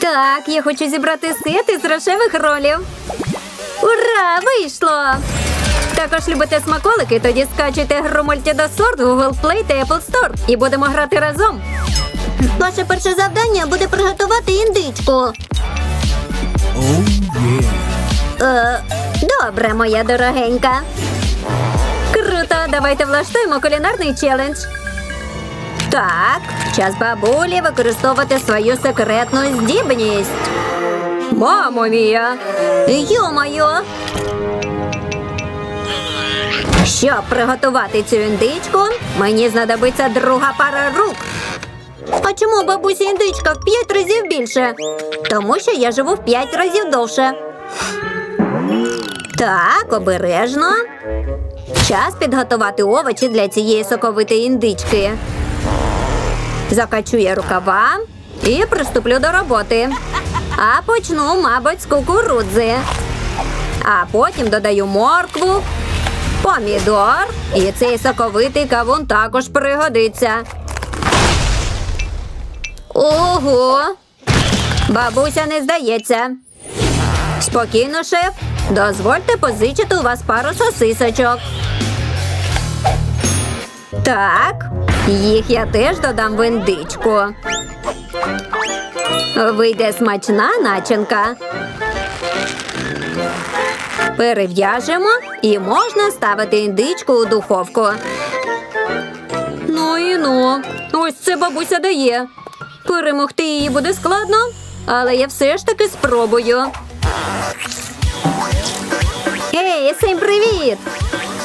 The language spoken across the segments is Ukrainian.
Так, я хочу зібрати сет із рожевих ролів. Ура! Вийшло! Також любите смаколики, тоді скачуйте гру Multidosort в Google Play та Apple Store і будемо грати разом. Ваше перше завдання буде приготувати індичку. Oh yeah. Е, добре, моя дорогенька. Круто, давайте влаштуємо кулінарний челендж. Так, час бабулі використовувати свою секретну здібність. Мамо мія! Йо-моє! Щоб приготувати цю індичку, мені знадобиться друга пара рук. А чому бабуся індичка в п'ять разів більше? Тому що я живу в п'ять разів довше. Так, обережно. Час підготувати овочі для цієї соковитої індички. Закачу я рукава і приступлю до роботи. А почну, мабуть, з кукурудзи. А потім додаю моркву, помідор і цей соковитий кавун також пригодиться. Ого! Бабуся не здається. Спокійно, шеф. Дозвольте позичити у вас пару сосисочок. Так, їх я теж додам в індичку. Вийде смачна начинка. Перев'яжемо і можна ставити індичку у духовку. Ну і ну, ось це бабуся дає. Перемогти її буде складно, але я все ж таки спробую. Ей, всім привіт!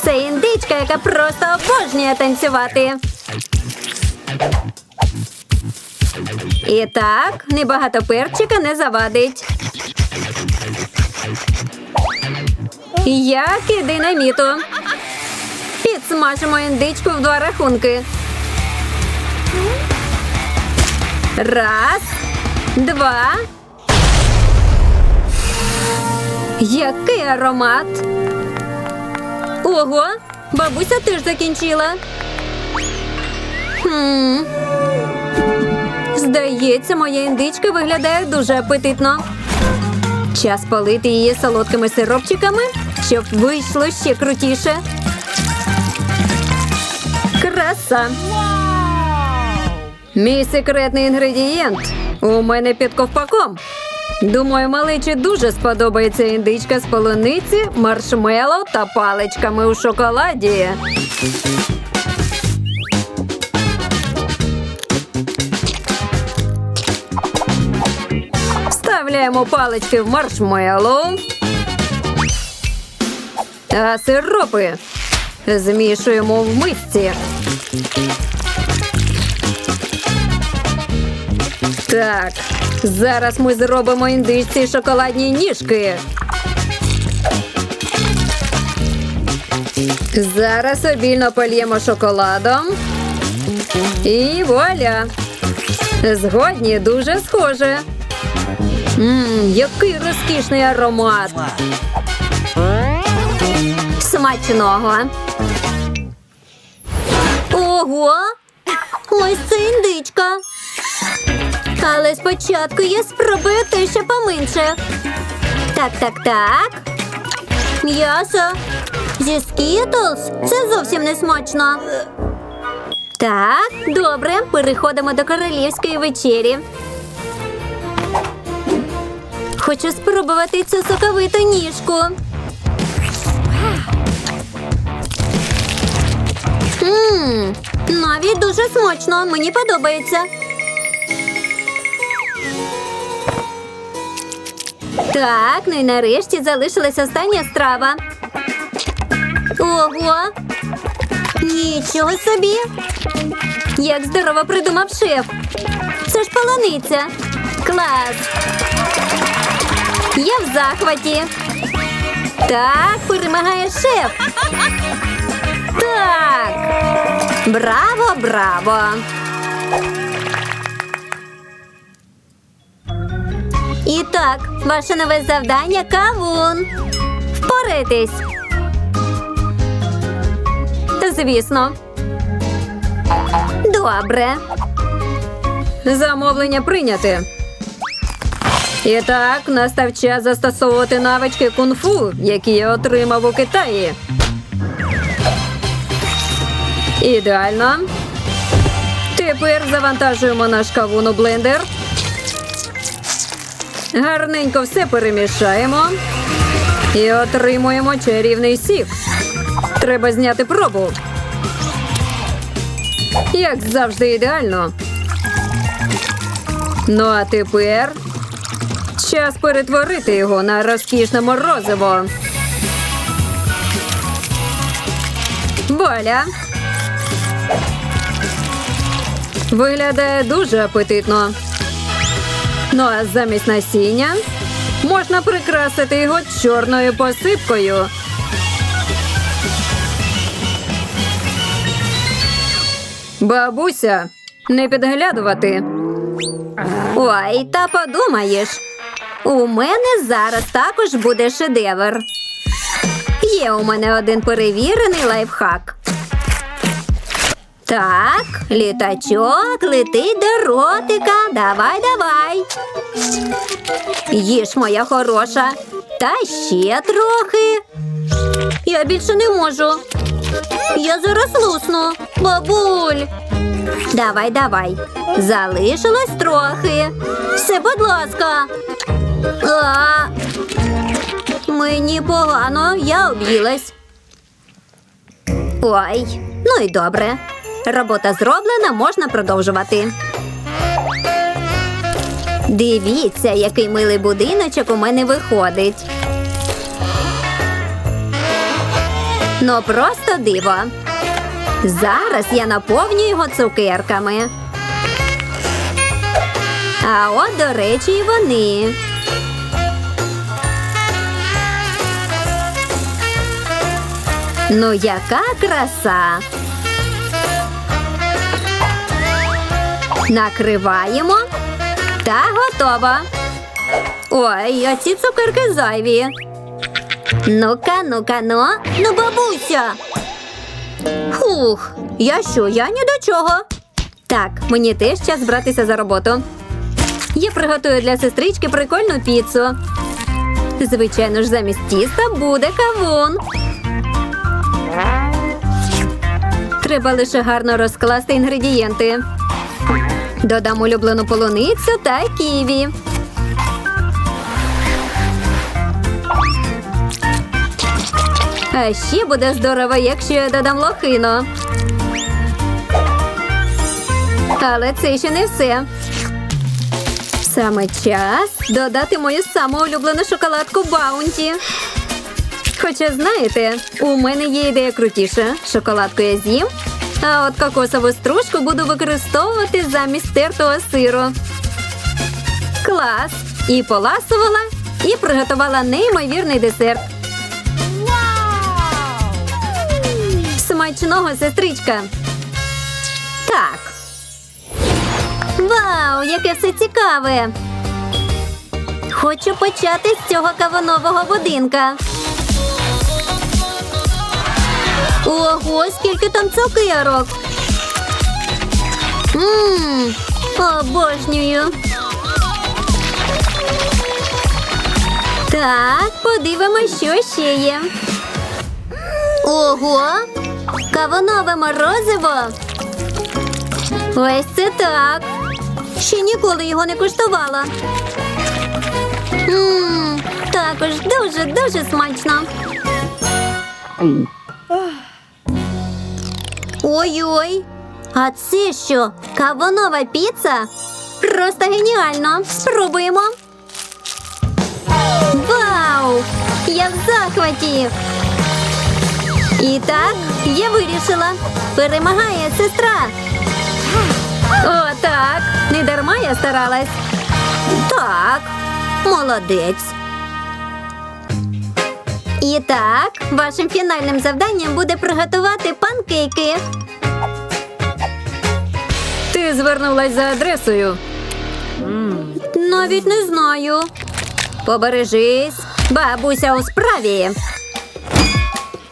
Це індичка, яка просто обожнює танцювати. І так, небагато перчика не завадить. Як і динаміту. Підсмажимо індичку в два рахунки. Раз, два. Який аромат! Ого, бабуся теж закінчила. Хм. Здається, моя індичка виглядає дуже апетитно. Час полити її солодкими сиропчиками, щоб вийшло ще крутіше. Краса. Мій секретний інгредієнт у мене під ковпаком. Думаю, малечі дуже сподобається індичка з полуниці, маршмеллоу та паличками у шоколаді. Вставляємо палички в маршмеллоу. А сиропи змішуємо в мисці. Так, зараз ми зробимо індичці шоколадні ніжки. Зараз обільно польємо шоколадом. І вуаля! Згодні дуже схоже. Мм, який розкішний аромат. Смачного. Ого! Ось це індичка. Але спочатку я спробую те, що поменше. Так, так, так. М'ясо. Зі Skittles? Це зовсім не смачно. Так, добре, переходимо до королівської вечері. Хочу спробувати цю соковиту ніжку. Ммм, навіть дуже смачно. Мені подобається. Так, ну і нарешті залишилась остання страва. Ого! Нічого собі. Як здорово придумав шеф. Це ж полониця. Клас. Я в захваті. Так, перемагає шеф. Так. Браво, браво. Так, ваше нове завдання кавун. Впорайтесь. Звісно. Добре. Замовлення прийняте. І так, настав час застосовувати навички кунг-фу, які я отримав у Китаї. Ідеально. Тепер завантажуємо наш кавун у блендер. Гарненько все перемішаємо і отримуємо чарівний сік. Треба зняти пробу. Як завжди ідеально. Ну а тепер час перетворити його на розкішне морозиво. Боля. Виглядає дуже апетитно. Ну а замість насіння можна прикрасити його чорною посипкою. Бабуся, не підглядувати. Ой, та подумаєш. У мене зараз також буде шедевр. Є у мене один перевірений лайфхак. Так, літачок летить до ротика. Давай, давай. Їж, моя хороша. Та ще трохи. Я більше не можу. Я зараз лусну. Бабуль. Давай, давай. Залишилось трохи. Все, будь ласка. А, мені погано, я об'їлась. Ой, ну і добре. Робота зроблена, можна продовжувати. Дивіться, який милий будиночок у мене виходить. Ну просто диво. Зараз я наповню його цукерками. А от, до речі, і вони. Ну, яка краса. Накриваємо та готово. Ой, а ці цукерки зайві. Ну-ка, ну-ка, ну. Ну, бабуся. Фух, я що, я ні до чого. Так, мені теж час братися за роботу. Я приготую для сестрички прикольну піцу. Звичайно ж, замість тіста буде кавун. Треба лише гарно розкласти інгредієнти. Додам улюблену полуницю та ківі. А ще буде здорово, якщо я додам лохину. Але це ще не все. Саме час додати мою саму улюблену шоколадку Баунті. Хоча, знаєте, у мене є ідея крутіша. Шоколадку я з'їм, а от кокосову стружку буду використовувати замість тертого сиру. Клас! І поласувала, і приготувала неймовірний десерт. Смачного, сестричка. Так. Вау, яке все цікаве. Хочу почати з цього кавунового будинка. Ого, скільки там цукерок. Ммм, обожнюю. Так, подивимось, що ще є. Ого! Кавунове морозиво. Ось це так. Ще ніколи його не куштувала. Ммм, також дуже-дуже смачно. Ой-ой. А це що? Кавунова піца? Просто геніально. Спробуємо. Вау! Я в захваті. І так, я вирішила. Перемагає сестра. О, так. Не дарма я старалась. Так, молодець. І так, вашим фінальним завданням буде приготувати Ти звернулась за адресою. Навіть не знаю. Побережись, бабуся у справі.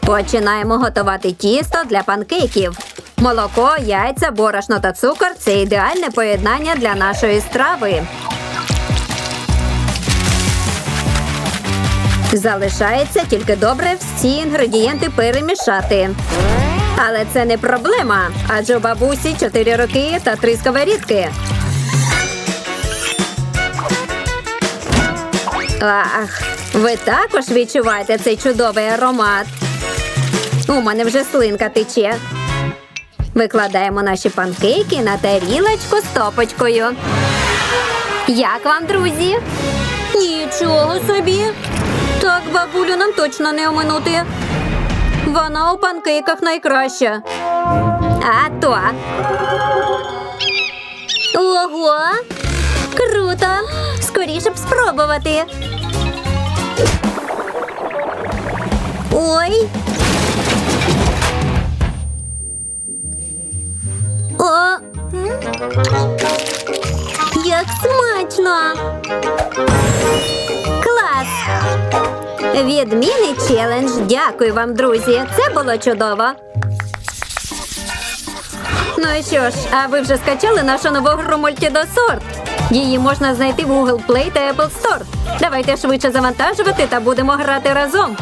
Починаємо готувати тісто для панкейків. Молоко, яйця, борошно та цукор це ідеальне поєднання для нашої страви. Залишається тільки добре всі інгредієнти перемішати. Але це не проблема, адже у бабусі 4 роки та 3 сковорідки. Ах, ви також відчуваєте цей чудовий аромат. У мене вже слинка тече. Викладаємо наші панкейки на тарілочку з топочкою. Як вам, друзі? Нічого собі. Так, бабулю, нам точно не оминути. Вона у панкейках найкраща. А то. Ого! Круто! Скоріше б спробувати. Ой. О! Як смачно! Клас! Відмінний челендж. Дякую вам, друзі. Це було чудово. Ну і що ж, а ви вже скачали нашу нову гру мультідосорт? Її можна знайти в Google Play та Apple Store. Давайте швидше завантажувати та будемо грати разом.